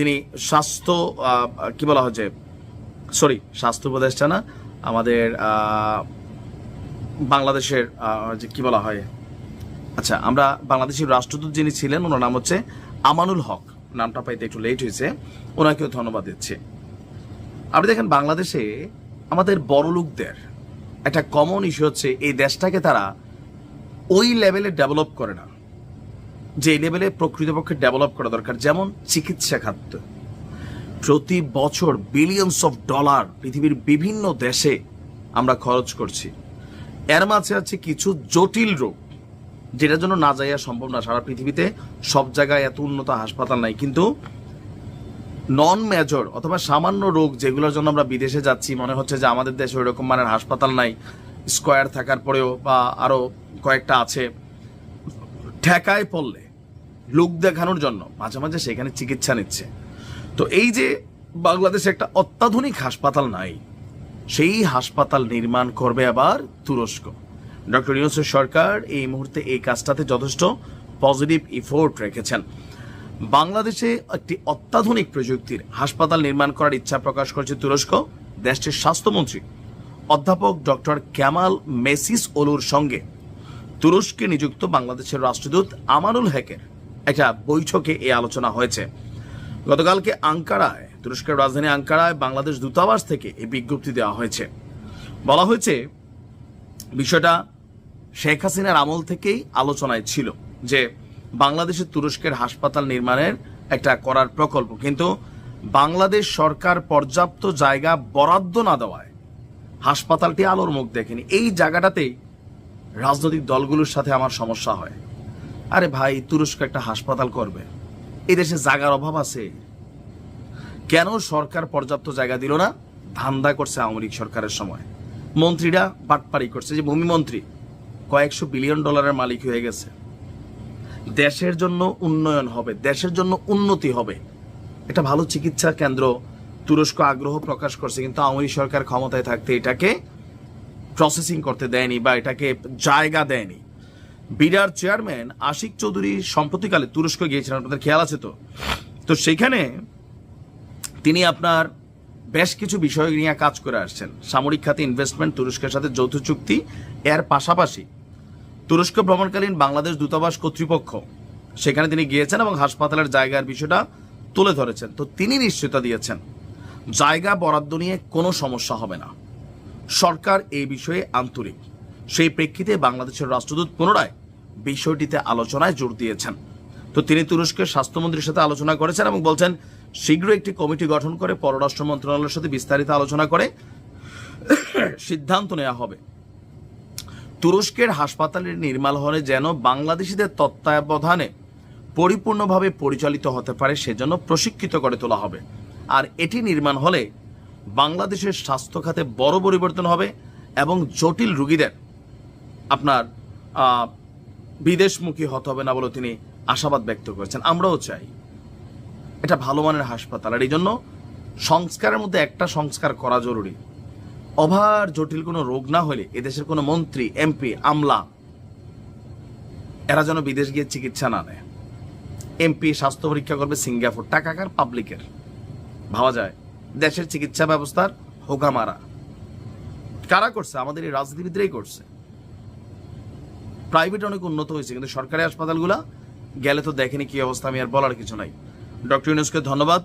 যিনি স্বাস্থ্য কি বলা হচ্ছে সরি স্বাস্থ্য উপদেষ্টা না, আমাদের বাংলাদেশের যে কি বলা হয় আচ্ছা আমরা বাংলাদেশের রাষ্ট্রদূত যিনি ছিলেন, ওনার নাম হচ্ছে আমানুল হক। নামটা পাইতে একটু লেট হয়েছে, ওনাকেও ধন্যবাদ দিচ্ছি। আপনি দেখেন, বাংলাদেশে আমাদের বড় লোকদের একটা কমন ইস্যু হচ্ছে, এই দেশটাকে তারা ওই লেভেলে ডেভেলপ করে না। যে লেভেলে প্রকৃতপক্ষে ডেভেলপ করা দরকার, যেমন চিকিৎসা খাদ্য। প্রতি বছর বিলিয়নস অফ ডলার পৃথিবীর বিভিন্ন দেশে আমরা খরচ করছি। এর মাঝে আছে কিছু জটিল রোগ, যেটার জন্য না যাইয়া সম্ভব না। সারা পৃথিবীতে সব জায়গায় এত উন্নত হাসপাতাল নাই, কিন্তু নন মেজর অথবা সামান্য রোগ যেগুলোর জন্য আমরা বিদেশে যাচ্ছি, মনে হচ্ছে যে আমাদের দেশে ওইরকম মানের হাসপাতাল নাই। স্কোয়ার থাকার পরেও বা আরও কয়েকটা আছে। ঠেকায় পড়লে লোক দেখানোর জন্য মাঝে মাঝে সেখানে চিকিৎসা নিচ্ছে। তো এই যে বাংলাদেশে একটা অত্যাধুনিক হাসপাতাল নাই, সেই হাসপাতাল নির্মাণ করবে আবার তুরস্ক। ডক্টর ইউনুসের সরকার এই মুহূর্তে এই কাজটাতে যথেষ্ট পজিটিভ ইফোর্ট রেখেছেন। বাংলাদেশে একটি অত্যাধুনিক প্রযুক্তির হাসপাতাল নির্মাণ করার ইচ্ছা প্রকাশ করেছে তুরস্ক। দেশটির স্বাস্থ্যমন্ত্রী অধ্যাপক ডক্টর ক্যামাল মেসিস ওলুর সঙ্গে তুরস্কে নিযুক্ত বাংলাদেশের রাষ্ট্রদূত আমানুল হেকের একটা বৈঠকে এই আলোচনা হয়েছে। গতকালকে আঙ্কারায়, তুরস্কের রাজধানী আঙ্কারায় বাংলাদেশ দূতাবাস থেকে এই বিজ্ঞপ্তি দেওয়া হয়েছে। বলা হয়েছে, বিষয়টা শেখ হাসিনার আমল থেকেই আলোচনায় ছিল যে বাংলাদেশে তুরস্কের হাসপাতাল নির্মাণের একটা করার প্রকল্প, কিন্তু বাংলাদেশ সরকার পর্যাপ্ত জায়গা বরাদ্দ না দেওয়ায় হাসপাতালটি আলোর মুখ দেখেনি। এই জায়গাটাতেই রাজনৈতিক দলগুলোর সাথে আমার সমস্যা হয়। আরে ভাই, তুরস্ক একটা হাসপাতাল করবে। এই দেশে জায়গার অভাব আছে। কেন সরকার পর্যাপ্ত জায়গা দিল না? ধান্দা করছে আওয়ামী লীগ সরকারের সময়। মন্ত্রীরা বাটপারি করছে। যে ভূমিমন্ত্রী কয়েকশো বিলিয়ন ডলারের মালিক হয়ে গেছে। দেশের জন্য উন্নয়ন হবে, দেশের জন্য উন্নতি হবে। এটা ভালো চিকিৎসা কেন্দ্র তুরস্ক আগ্রহ প্রকাশ করছে, কিন্তু আওয়ামী সরকার ক্ষমতায় থাকতে এটাকে প্রসেসিং করতে দেয়নি বা এটাকে জায়গা দেয়নি। বিডার চেয়ারম্যান আশিক চৌধুরী সম্প্রতিকালে তুরস্ক গিয়েছিলেন, আপনাদের খেয়াল আছে তো? তো সেখানে তিনি আপনার বেশ কিছু বিষয় নিয়ে কাজ করে আসছেন। সামরিক খাতে ইনভেস্টমেন্ট তুরস্কের সাথে যৌথ চুক্তি, এর পাশাপাশি তুরস্ক ভ্রমণকালীন বাংলাদেশ দূতাবাস কর্তৃপক্ষ, সেখানে তিনি গিয়েছেন এবং হাসপাতালের জায়গার বিষয়টা তুলে ধরেছেন। তো তিনি নিশ্চয়তা দিয়েছেন, জায়গা বরাদ্দ নিয়ে কোনো সমস্যা হবে না। সরকার এই বিষয়ে আন্তরিক। সেই প্রেক্ষিতে বাংলাদেশের রাষ্ট্রদূত পুনরায় বিষয়টিতে আলোচনায় জোর দিয়েছেন। তো তিনি তুরস্কের স্বাস্থ্যমন্ত্রীর সাথে আলোচনা করেছেন এবং বলছেন শীঘ্র একটি কমিটি গঠন করে পররাষ্ট্র মন্ত্রণালয়ের সাথে বিস্তারিত আলোচনা করে সিদ্ধান্ত নেওয়া হবে। তুরস্কের হাসপাতালের নির্মাণ হলে যেন বাংলাদেশিদের তত্ত্বাবধানে পরিপূর্ণভাবে পরিচালিত হতে পারে, সেজন্য প্রশিক্ষিত করে তোলা হবে। আর এটি নির্মাণ হলে বাংলাদেশের স্বাস্থ্য খাতে বড় পরিবর্তন হবে এবং জটিল রুগীদের আপনার বিদেশমুখী হতে হবে না বলে তিনি আশাবাদ ব্যক্ত করেছেন। আমরাও চাই। এটা ভালো মানের হাসপাতাল। আর এই জন্য সংস্কারের মধ্যে একটা সংস্কার করা জরুরি। অভার, জটিল কোনো রোগ না হলে এদেশের কোনো মন্ত্রী, এমপি, আমলা, এরা যেন বিদেশ গিয়ে চিকিৎসা না নেয়। এমপি স্বাস্থ্য পরীক্ষা করবে সিঙ্গাপুর। টাকাকার পাবলিকের। ভাবা যায়। দেশের চিকিৎসা ব্যবস্থার হোগা মারা কারা করছে? আমাদের এই রাজনীতিবিদরাই করছে। প্রাইভেট অনেক উন্নত হয়েছে, কিন্তু সরকারি হাসপাতালগুলো গেলে তো দেখেনি কি অবস্থা, আমি আর বলার কিছু নাই। ডক্টর ইউনুসকে ধন্যবাদ।